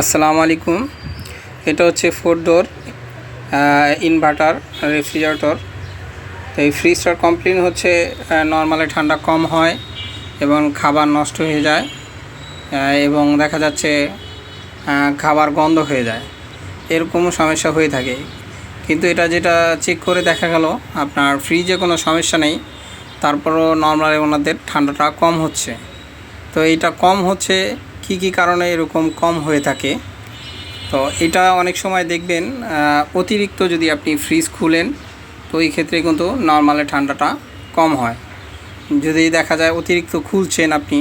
আসসালামু আলাইকুম। এটা হচ্ছে ফোর ডোর ইনভার্টার রেফ্রিজারেটর তো এই ফ্রিজটার কমপ্লেন হচ্ছে নর্মালে ঠান্ডা কম হয় এবং খাবার নষ্ট হয়ে যায় এবং দেখা যাচ্ছে খাবার গন্ধ হয়ে যায়। এরকম সমস্যা হয়ে থাকে। কিন্তু এটা যেটা চেক করে দেখা গেল, আপনার ফ্রিজে কোনো সমস্যা নেই, তারপরও নর্মালি ওনাদের ঠান্ডাটা কম হচ্ছে। তো এইটা কম হচ্ছে কি কি কারণে এরকম কম হয়ে থাকে? তো এটা অনেক সময় দেখবেন অতিরিক্ত যদি আপনি ফ্রিজ খুলেন, তো এই ক্ষেত্রে কিন্তু নর্মালে ঠান্ডাটা কম হয়। যদি দেখা যায় অতিরিক্ত খুলছেন আপনি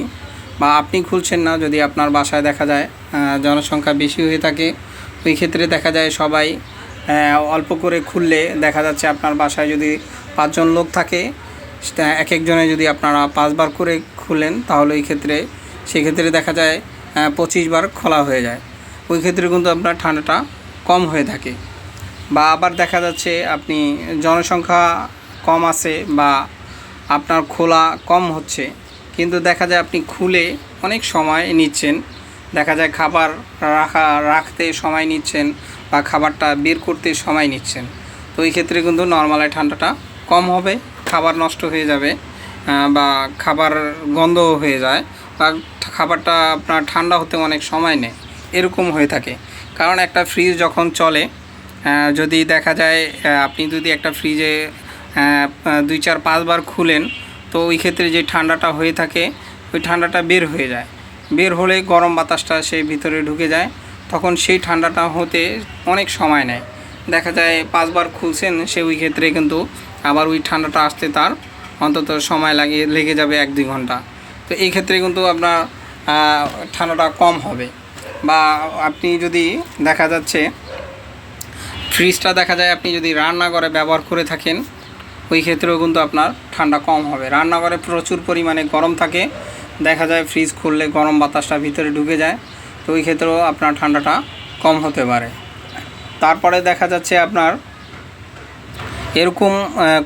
বা আপনি খুলছেন না, যদি আপনার বাসায় দেখা যায় জনসংখ্যা বেশি হয়ে থাকে, ওই ক্ষেত্রে দেখা যায় সবাই অল্প করে খুললে দেখা যাচ্ছে আপনার বাসায় যদি পাঁচজন লোক থাকে এক একজনে যদি আপনারা পাঁচবার করে খুলেন, তাহলে ওই ক্ষেত্রে, সেক্ষেত্রে দেখা যায় পঁচিশ বার খোলা হয়ে যায়। ওই ক্ষেত্রে কিন্তু আপনার ঠান্ডাটা কম হয়ে থাকে। বা আবার দেখা যাচ্ছে আপনি জনসংখ্যা কম আছে বা আপনার খোলা কম হচ্ছে, কিন্তু দেখা যায় আপনি খুলে অনেক সময় নিচ্ছেন। দেখা যায় খাবার রাখা, রাখতে সময় নিচ্ছেন বা খাবারটা বের করতে সময় নিচ্ছেন। তো এই ক্ষেত্রে কিন্তু নর্মালে ঠান্ডাটা কম হবে, খাবার নষ্ট হয়ে যাবে বা খাবার গন্ধ হয়ে যায়। খাবারটা আপনার ঠান্ডা হতে অনেক সময় নেয়। এরকম হয়ে থাকে। কারণ একটা ফ্রিজ যখন চলে যদি দেখা যায় আপনি যদি একটা ফ্রিজে দুই চার পাঁচবার খুলেন, তো ওই ক্ষেত্রে যে ঠান্ডাটা হয়ে থাকে, ওই ঠান্ডাটা বের হয়ে যায়। বের হলে গরম বাতাসটা সেই ভিতরে ঢুকে যায়। তখন সেই ঠান্ডাটা হতে অনেক সময় নেয়। দেখা যায় পাঁচবার খুলছেন, সে ওই ক্ষেত্রে কিন্তু আবার ওই ঠান্ডাটা আসতে তার অন্তত সময় লাগে, লেগে যাবে এক দুই ঘণ্টা। তো এই ক্ষেত্রে কিন্তু আপনার ঠান্ডাটা কম হবে। বা আপনি যদি দেখা যাচ্ছে ফ্রিজটা দেখা যায়, আপনি যদি রান্নাঘরে ব্যবহার করে থাকেন, ওই ক্ষেত্রেও কিন্তু আপনার ঠান্ডা কম হবে। রান্নাঘরে প্রচুর পরিমাণে গরম থাকে, দেখা যায় ফ্রিজ খুললে গরম বাতাসটা ভিতরে ঢুকে যায়, তো ওই ক্ষেত্রেও আপনার ঠান্ডাটা কম হতে পারে। তারপরে দেখা যাচ্ছে আপনার, এরকম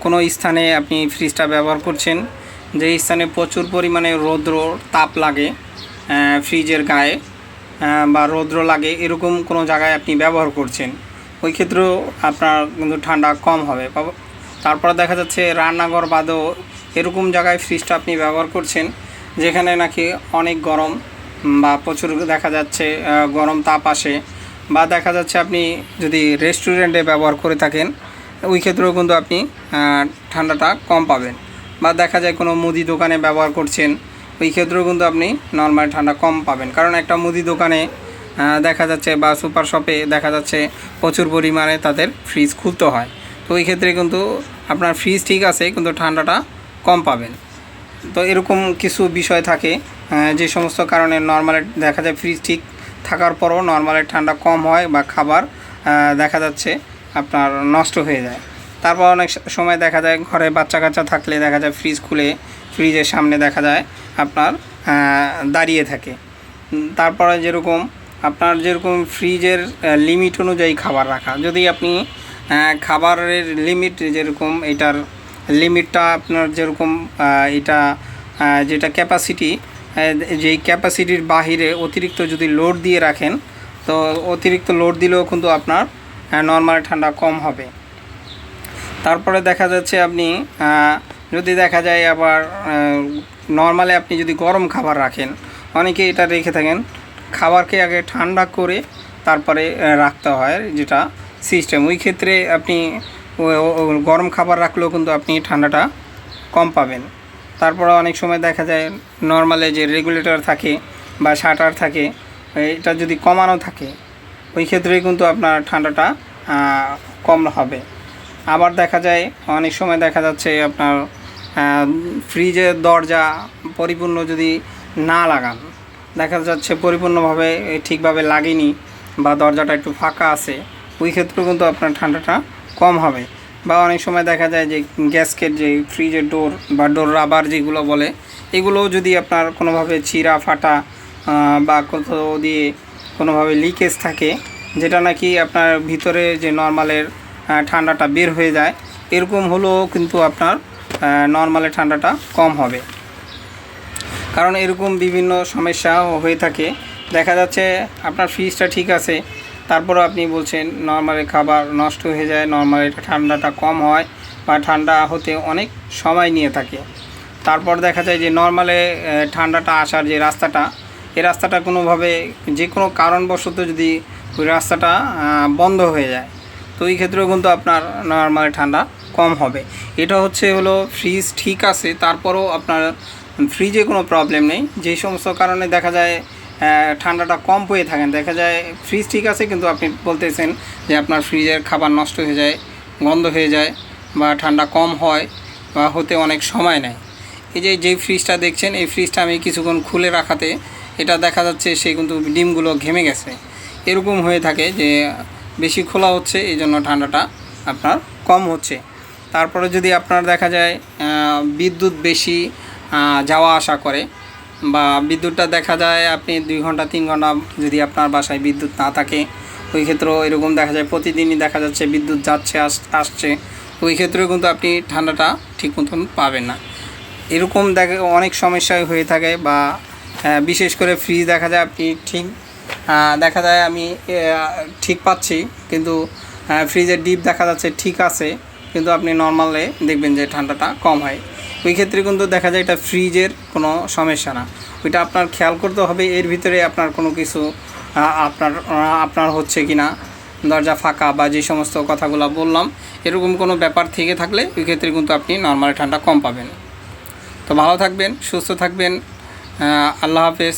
কোনো স্থানে আপনি ফ্রিজটা ব্যবহার করছেন যে স্থানে প্রচুর পরিমাণে রৌদ্র তাপ লাগে ফ্রিজের গায়ে বা রৌদ্র লাগে, এরকম কোনো জায়গায় আপনি ব্যবহার করছেন, ওই ক্ষেত্রেও আপনার কিন্তু ঠান্ডা কম হবে। তারপরে দেখা যাচ্ছে রান্নাঘর বাদেও এরকম জায়গায় ফ্রিজটা আপনি ব্যবহার করছেন, যেখানে নাকি অনেক গরম বা প্রচুর দেখা যাচ্ছে গরম তাপ আসে, বা দেখা যাচ্ছে আপনি যদি রেস্টুরেন্টে ব্যবহার করে থাকেন, ওই ক্ষেত্রেও কিন্তু আপনি ঠান্ডাটা কম পাবেন। বা দেখা যায় কোনো মুদি দোকানে ব্যবহার করছেন, ওই ক্ষেত্রেও কিন্তু আপনি নর্মাল ঠান্ডা কম পাবেন। কারণ একটা মুদি দোকানে দেখা যাচ্ছে বা সুপার শপে দেখা যাচ্ছে প্রচুর পরিমাণে তাদের ফ্রিজ খুলতে হয়। তো ওই ক্ষেত্রে কিন্তু আপনার ফ্রিজ ঠিক আছে, কিন্তু ঠান্ডাটা কম পাবেন। তো এরকম কিছু বিষয় থাকে যে সমস্ত কারণে নর্মালে দেখা যায় ফ্রিজ ঠিক থাকার পরও নর্মালের ঠান্ডা কম হয় বা খাবার দেখা যাচ্ছে আপনার নষ্ট হয়ে যায়। তারপর অনেক সময় দেখা যায় ঘরে বাচ্চা কাচ্চা থাকলে দেখা যায় ফ্রিজ খুলে ফ্রিজের সামনে দেখা যায় আপনার দাঁড়িয়ে থাকে। তারপরে যেরকম আপনার যেরকম ফ্রিজের লিমিট অনুযায়ী খাবার রাখা। যদি আপনি খাবারের লিমিট যেরকম এটার লিমিটটা আপনার যেরকম এটা যেটা ক্যাপাসিটি যেই ক্যাপাসিটির বাহিরে অতিরিক্ত যদি লোড দিয়ে রাখেন, তো অতিরিক্ত লোড দিলেও কিন্তু আপনার নর্মাল ঠান্ডা কম হবে। তারপরে দেখা যাচ্ছে আপনি যদি দেখা যায় আবার নর্মালি আপনি যদি গরম খাবার রাখেন অনেকে এটা রেখে থাকেন, খাবারকে আগে ঠান্ডা করে তারপরে রাখতে হয় যেটা সিস্টেম ওই ক্ষেত্রে আপনি গরম খাবার রাখলেও কিন্তু আপনি ঠান্ডাটা কম পাবেন। তারপরে অনেক সময় দেখা যায় নর্মালে যে রেগুলেটর থাকে বা শাটার থাকে, এটা যদি কমানো থাকে, ওই ক্ষেত্রে কিন্তু আপনার ঠান্ডাটা কম হবে। আবার দেখা যায়, অনেক সময় দেখা যাচ্ছে আপনার ফ্রিজের দরজা পরিপূর্ণ যদি না লাগান, দেখা যাচ্ছে পরিপূর্ণভাবে ঠিকভাবে লাগেনি বা দরজাটা একটু ফাঁকা আছে, ওই ক্ষেত্রেও কিন্তু আপনার ঠান্ডাটা কম হবে। বা অনেক সময় দেখা যায় যে গ্যাসকেট যে ফ্রিজের ডোর বা ডোর রাবার যেগুলো বলে, এগুলোও যদি আপনার কোনোভাবে চিরা, ফাটা বা কোথাও দিয়ে কোনোভাবে লিকেজ থাকে, যেটা নাকি আপনার ভিতরে যে নর্মালের ঠান্ডাটা বের হয়ে যায়। এরকম হলেও কিন্তু আপনার নর্মালে ঠান্ডাটা কম হবে। কারণ এরকম বিভিন্ন সমস্যা হয়ে থাকে। দেখা যাচ্ছে আপনার ফ্রিজটা ঠিক আছে, তারপরও আপনি বলছেন নর্মালি খাবার নষ্ট হয়ে যায় নর্মালি ঠান্ডাটা কম হয় বা ঠান্ডা হতে অনেক সময় নিয়ে থাকে। তারপর দেখা যায় যে নর্মালে ঠান্ডাটা আসার যে রাস্তাটা, এই রাস্তাটা কোনোভাবে যে কোনো কারণবশত যদি ওই রাস্তাটা বন্ধ হয়ে যায়। তো এই ক্ষেত্রেও কিন্তু আপনার নর্মালি ঠান্ডা কম হবে। এটা হচ্ছে হলো ফ্রিজ ঠিক আছে, তারপরও আপনার ফ্রিজে কোনো প্রবলেম নেই। যেই সমস্ত কারণে দেখা যায় ঠান্ডাটা কম পেয়ে থাকেন। দেখা যায় ফ্রিজ ঠিক আছে, কিন্তু আপনি বলতেছেন যে আপনার ফ্রিজের খাবার নষ্ট হয়ে যায়, গন্ধ হয়ে যায় বা ঠান্ডা কম হয় বা হতে অনেক সময় নেয়। এই যে যেই ফ্রিজটা দেখছেন, এই ফ্রিজটা আমি কিছুক্ষণ খুলে রাখাতে এটা দেখা যাচ্ছে সে কিন্তু ডিমগুলো ঘেমে গেছে। এরকম হয়ে থাকে যে বেশি খোলা হচ্ছে, এই জন্য ঠান্ডাটা আপনার কম হচ্ছে। তারপরে যদি আপনার দেখা যায় বিদ্যুৎ বেশি যাওয়া আসা করে বা বিদ্যুৎটা দেখা যায় আপনি দুই ঘণ্টা, তিন ঘণ্টা যদি আপনার বাসায় বিদ্যুৎ না থাকে, ওই ক্ষেত্রেও এরকম দেখা যায়, প্রতিদিনই দেখা যাচ্ছে বিদ্যুৎ যাচ্ছে, আস- আসছে। ওই ক্ষেত্রেও কিন্তু আপনি ঠান্ডাটা ঠিক মতন পাবেন না। এরকম দেখা, অনেক সমস্যায় হয়ে থাকে বা বিশেষ করে ফ্রিজ দেখা যায় আপনি ঠিক দেখা যায় আমি ঠিক পাচ্ছি, কিন্তু ফ্রিজের ডিপ দেখা যাচ্ছে ঠিক আছে, কিন্তু আপনি নর্মালে দেখবেন যে ঠান্ডাটা কম হয়। ওই ক্ষেত্রে কিন্তু দেখা যায় এটা ফ্রিজের কোনো সমস্যা না। ওইটা আপনার খেয়াল করতে হবে, এর ভিতরে আপনার কোনো কিছু আপনার আপনার হচ্ছে কি না দরজা ফাঁকা বা যে সমস্ত কথাগুলো বললাম, এরকম কোনো ব্যাপার থেকে থাকলে ওই ক্ষেত্রে কিন্তু আপনি নর্মাল ঠান্ডা কম পাবেন। তো ভালো থাকবেন, সুস্থ থাকবেন আল্লাহ হাফেজ।